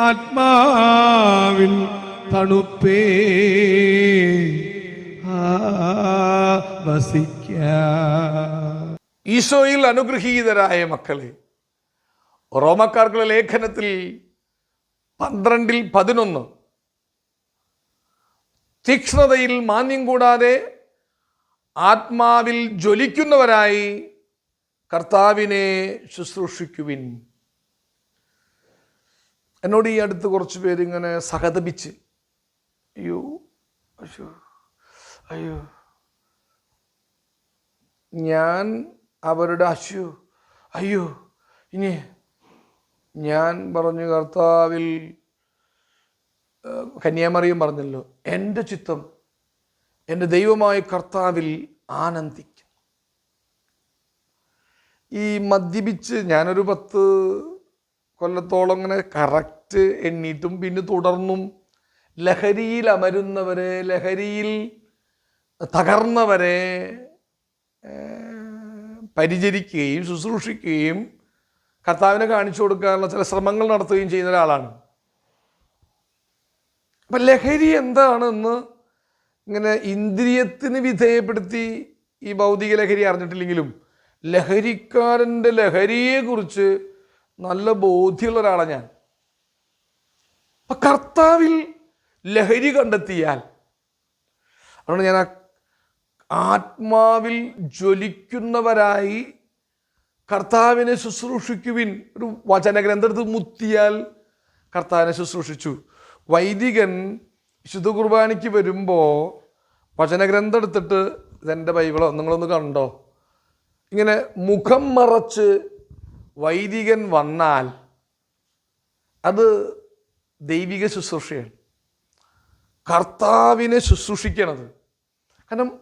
ആത്മാവിൻ തണുപ്പേ. വസിക്ക. ഈശോയിൽ അനുഗ്രഹീതരായ മക്കളെ റോമക്കാർക്കുള്ള ലേഖനത്തിൽ പന്ത്രണ്ടിൽ പതിനൊന്ന്. തീക്ഷ്ണതയിൽ മാന്യം കൂടാതെ ആത്മാവിൽ ജ്വലിക്കുന്നവരായി കർത്താവിനെ ശുശ്രൂഷിക്കുവിൻ. എന്നോട് ഈ അടുത്ത് കുറച്ച് പേരിങ്ങനെ സഹതപിച്ച് അയ്യോ അയ്യോ അയ്യോ ഞാൻ അവരുടെ അശു അയ്യോ ഇനി ഞാൻ പറഞ്ഞു കർത്താവിൽ കന്യാമറിയും പറഞ്ഞല്ലോ എന്റെ ചിത്തം എന്റെ ദൈവമായ കർത്താവിൽ ആനന്ദിക്കും. ഈ മദ്യപിച്ച് ഞാനൊരു പത്ത് കൊല്ലത്തോളം ഇങ്ങനെ കറക്റ്റ് എണ്ണീട്ടും പിന്നെ തുടർന്നും ലഹരിയിൽ അമരുന്നവരെ ലഹരിയിൽ തകർന്നവരെ പരിചരിക്കുകയും ശുശ്രൂഷിക്കുകയും കർത്താവിനെ കാണിച്ചു കൊടുക്കാനുള്ള ചില ശ്രമങ്ങൾ നടത്തുകയും ചെയ്യുന്ന ഒരാളാണ്. അപ്പം ലഹരി എന്താണെന്ന് ഇങ്ങനെ ഇന്ദ്രിയത്തിന് വിധേയപ്പെടുത്തി ഈ ഭൗതിക ലഹരി അറിഞ്ഞിട്ടില്ലെങ്കിലും ലഹരിക്കാരന്റെ ലഹരിയെക്കുറിച്ച് നല്ല ബോധ്യമുള്ള ഒരാളാണ് ഞാൻ. അപ്പം കർത്താവിൽ ലഹരി കണ്ടെത്തിയാൽ അതുകൊണ്ട് ഞാൻ ആ ആത്മാവിൽ ജ്വലിക്കുന്നവരായി കർത്താവിനെ ശുശ്രൂഷിക്കുവിൻ. ഒരു വചനഗ്രന്ഥത്ത് മുത്തിയാൽ കർത്താവിനെ ശുശ്രൂഷിച്ചു. വൈദികൻ വിശുദ്ധ കുർബാനയ്ക്ക് വരുമ്പോൾ വചനഗ്രന്ഥം എടുത്തിട്ട് ഇതെന്റെ ബൈബിളോ നിങ്ങളൊന്ന് കണ്ടോ? ഇങ്ങനെ മുഖം മറച്ച് വൈദികൻ വന്നാൽ അത് ദൈവിക ശുശ്രൂഷയാണ്. കർത്താവിനെ ശുശ്രൂഷിക്കണത്. കാരണം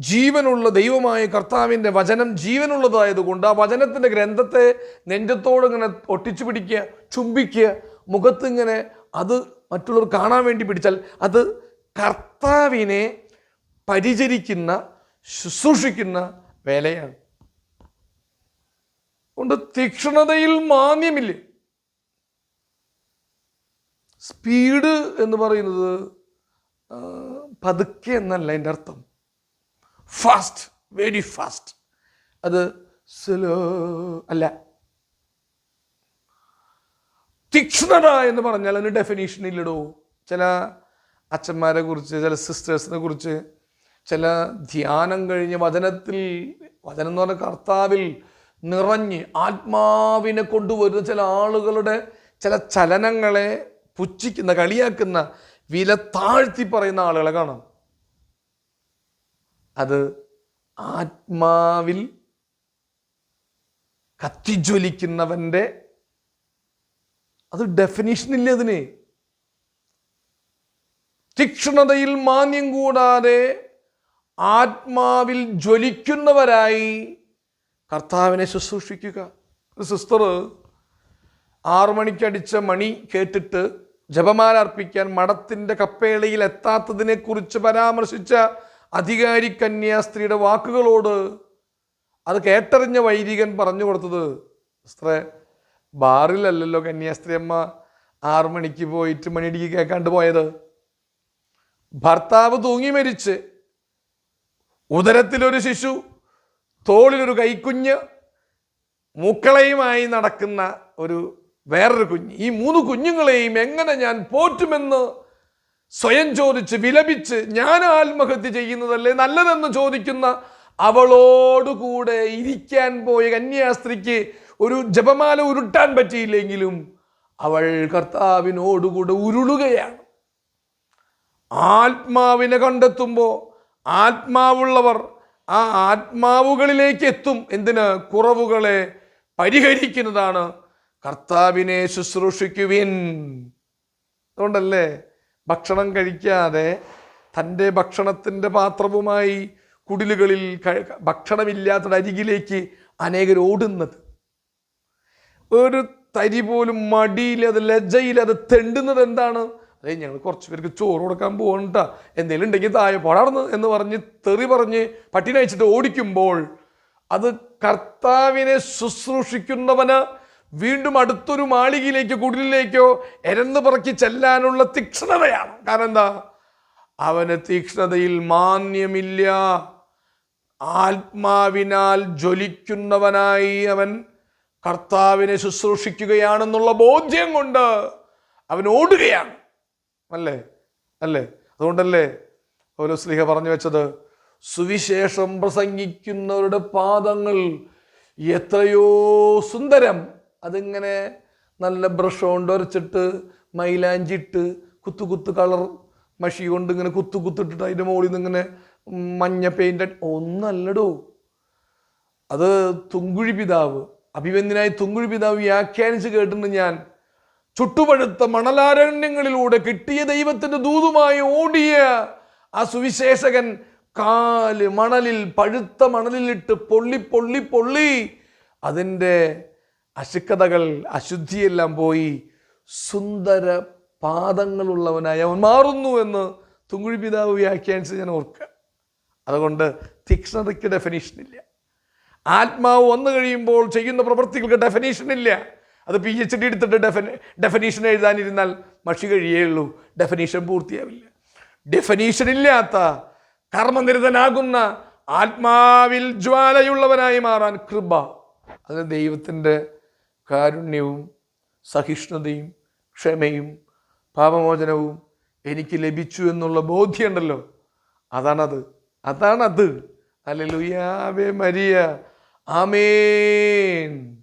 ജീവനുള്ള ദൈവമായ കർത്താവിന്റെ വചനം ജീവനുള്ളതായതുകൊണ്ട് ആ വചനത്തിന്റെ ഗ്രന്ഥത്തെ നെഞ്ചത്തോട് ഇങ്ങനെ ഒട്ടിച്ചു പിടിക്കുക ചുംബിക്കുക മുഖത്ത് ഇങ്ങനെ അത് മറ്റുള്ളവർ കാണാൻ വേണ്ടി പിടിച്ചാൽ അത് കർത്താവിനെ പരിചരിക്കുന്ന ശുശ്രൂഷിക്കുന്ന വേലയാണ്. കൊണ്ട് തീക്ഷണതയിൽ മാന്യമില്ല? സ്പീഡ് എന്ന് പറയുന്നത് പതുക്കെ എന്നല്ല എന്റെ അർത്ഥം. ഫാസ്റ്റ് വെരി ഫാസ്റ്റ് അത് സ്ലോ അല്ല. തീക്ഷ്ണത എന്ന് പറഞ്ഞാൽ അതിന് ഡെഫിനേഷൻ ഇല്ലടോ. ചില അച്ഛന്മാരെ കുറിച്ച് ചില സിസ്റ്റേഴ്സിനെ കുറിച്ച് ചില ധ്യാനം കഴിഞ്ഞ് വചനത്തിൽ വചനം എന്ന് പറഞ്ഞ കർത്താവിൽ നിറഞ്ഞ് ആത്മാവിനെ കൊണ്ടുവരുന്ന ചില ആളുകളുടെ ചില ചലനങ്ങളെ പുച്ഛിക്കുന്ന കളിയാക്കുന്ന വില താഴ്ത്തി പറയുന്ന ആളുകളെ കാണാം. അത് ആത്മാവിൽ കത്തിജ്വലിക്കുന്നവന്റെ അത് ഡെഫിനിഷൻ ഇല്ല അതിന്? തീക്ഷ്ണതയിൽ മാന്യം കൂടാതെ ആത്മാവിൽ ജ്വലിക്കുന്നവരായി കർത്താവിനെ ശുശ്രൂഷിക്കുക. സിസ്റ്റർ ആറു മണിക്കടിച്ച മണി കേട്ടിട്ട് ജപമാല അർപ്പിക്കാൻ മഠത്തിന്റെ കപ്പേളയിൽ എത്താത്തതിനെക്കുറിച്ച് പരാമർശിച്ച അധികാരി കന്യാസ്ത്രീയുടെ വാക്കുകളോട് അത് കേട്ടറിഞ്ഞ വൈദികൻ പറഞ്ഞു കൊടുത്തത് സ്ത്രേ ബാറിലല്ലല്ലോ കന്യാസ്ത്രീ അമ്മ ആറു മണിക്ക് പോയിട്ട് മണിയടിക്ക് കേൾക്കാണ്ട് പോയത്. ഭർത്താവ് തൂങ്ങി മരിച്ച്. ഉദരത്തിലൊരു ശിശു തോളിലൊരു കൈക്കുഞ്ഞ് മൂക്കളയുമായി നടക്കുന്ന ഒരു വേറൊരു കുഞ്ഞ് ഈ മൂന്ന് കുഞ്ഞുങ്ങളെയും എങ്ങനെ ഞാൻ പോറ്റുമെന്ന് സ്വയം ചോദിച്ച് വിലപിച്ച് ഞാൻ ആത്മഹത്യ ചെയ്യുന്നതല്ലേ നല്ലതെന്ന് ചോദിക്കുന്ന അവളോടുകൂടെ ഇരിക്കാൻ പോയ കന്യാസ്ത്രീക്ക് ഒരു ജപമാല ഉരുട്ടാൻ പറ്റിയില്ലെങ്കിലും അവൾ കർത്താവിനോടുകൂടെ ഉരുളുകയാണ്. ആത്മാവിനെ കണ്ടെത്തുമ്പോൾ ആത്മാവുള്ളവർ ആ ആത്മാവുകളിലേക്ക് എത്തും. എന്തിന്? കുറവുകളെ പരിഹരിക്കുന്നതാണ് കർത്താവിനെ ശുശ്രൂഷിക്കുവിൻ. അതുകൊണ്ടല്ലേ ഭക്ഷണം കഴിക്കാതെ തന്റെ ഭക്ഷണത്തിന്റെ പാത്രവുമായി കുടിലുകളിൽ കഴി- ഭക്ഷണമില്ലാത്ത അരികിലേക്ക് അനേകർ ഓടുന്നത്. ഒരു തരി പോലും മടിയിൽ അത് ലജ്ജയിൽ അത് തെണ്ടുന്നത് എന്താണ്? അതെ ഞങ്ങൾ കുറച്ച് പേർക്ക് ചോറ് കൊടുക്കാൻ പോകണ്ട എന്തെങ്കിലും ഉണ്ടെങ്കിൽ താഴെ പടർന്ന് എന്ന് പറഞ്ഞ് തെറി പറഞ്ഞ് പട്ടിണയച്ചിട്ട് ഓടിക്കുമ്പോൾ അത് കർത്താവിനെ ശുശ്രൂഷിക്കുന്നവന് വീണ്ടും അടുത്തൊരു മാളികയിലേക്കോ കുടിലിലേക്കോ എരന്ന് പറക്കി ചെല്ലാനുള്ള തീക്ഷ്ണതയാണ്. കാരണം എന്താ അവന് തീക്ഷ്ണതയിൽ മാന്യമില്ല. ആത്മാവിനാൽ ജ്വലിക്കുന്നവനായി അവൻ കർത്താവിനെ ശുശ്രൂഷിക്കുകയാണെന്നുള്ള ബോധ്യം കൊണ്ട് അവൻ ഓടുകയാണ്. അല്ലേ? അല്ലേ? അതുകൊണ്ടല്ലേ ഓരോ സ്ലിഹ പറഞ്ഞു വെച്ചത്? സുവിശേഷം പ്രസംഗിക്കുന്നവരുടെ പാദങ്ങൾ എത്രയോ സുന്ദരം. അതിങ്ങനെ നല്ല ബ്രഷ് കൊണ്ട് ഉരച്ചിട്ട് മൈലാഞ്ചിട്ട് കുത്തു കുത്തു കളർ മഷി കൊണ്ട് ഇങ്ങനെ കുത്തു കുത്തിട്ടിട്ട് അതിന്റെ മുകളിൽ നിന്ന് ഇങ്ങനെ മഞ്ഞ പെയിന്റ് ഒന്നല്ലടോ. അത് തുങ്കുഴി പിതാവ്. അഭിവന്യനായി തുങ്കുഴി പിതാവ് വ്യാഖ്യാനിച്ച് കേട്ടിട്ടുണ്ട് ഞാൻ. ചുട്ടുപഴുത്ത മണലാരണ്യങ്ങളിലൂടെ കിട്ടിയ ദൈവത്തിന്റെ ദൂതുമായി ഓടിയ ആ സുവിശേഷകൻ കാൽ മണലിൽ പഴുത്ത മണലിലിട്ട് പൊള്ളി പൊള്ളി പൊള്ളി അതിന്റെ അശുക്കതകൾ അശുദ്ധിയെല്ലാം പോയി സുന്ദര പാദങ്ങളുള്ളവനായി അവൻ മാറുന്നു എന്ന് തുങ്കുഴി പിതാവ് വ്യാഖ്യാനിച്ച് ഞാൻ ഓർക്കുക. അതുകൊണ്ട് തീക്ഷ്ണതയ്ക്ക് ഇല്ല ആത്മാവ് വന്നു കഴിയുമ്പോൾ ചെയ്യുന്ന പ്രവൃത്തികൾക്ക് ഡെഫിനേഷൻ ഇല്ല അത് പി എച്ച് ഡി എടുത്തിട്ട് ഡെഫിനെ ഡെഫിനേഷൻ എഴുതാനിരുന്നാൽ മഷി കഴിയേ ഉള്ളൂ. ഡെഫിനേഷൻ പൂർത്തിയാവില്ല. ഡെഫിനേഷൻ ഇല്ലാത്ത കർമ്മനിരതനാകുന്ന ആത്മാവിൽ ജ്വാലയുള്ളവനായി മാറാൻ കൃപ. അത് ദൈവത്തിന്റെ കാരുണ്യവും സഹിഷ്ണുതയും ക്ഷമയും പാപമോചനവും എനിക്ക് ലഭിച്ചു എന്നുള്ള ബോധ്യമുണ്ടല്ലോ. അതാണത്. അതാണത്. അല്ലെ ലുയാവേ മരിയ. ആമേൻ.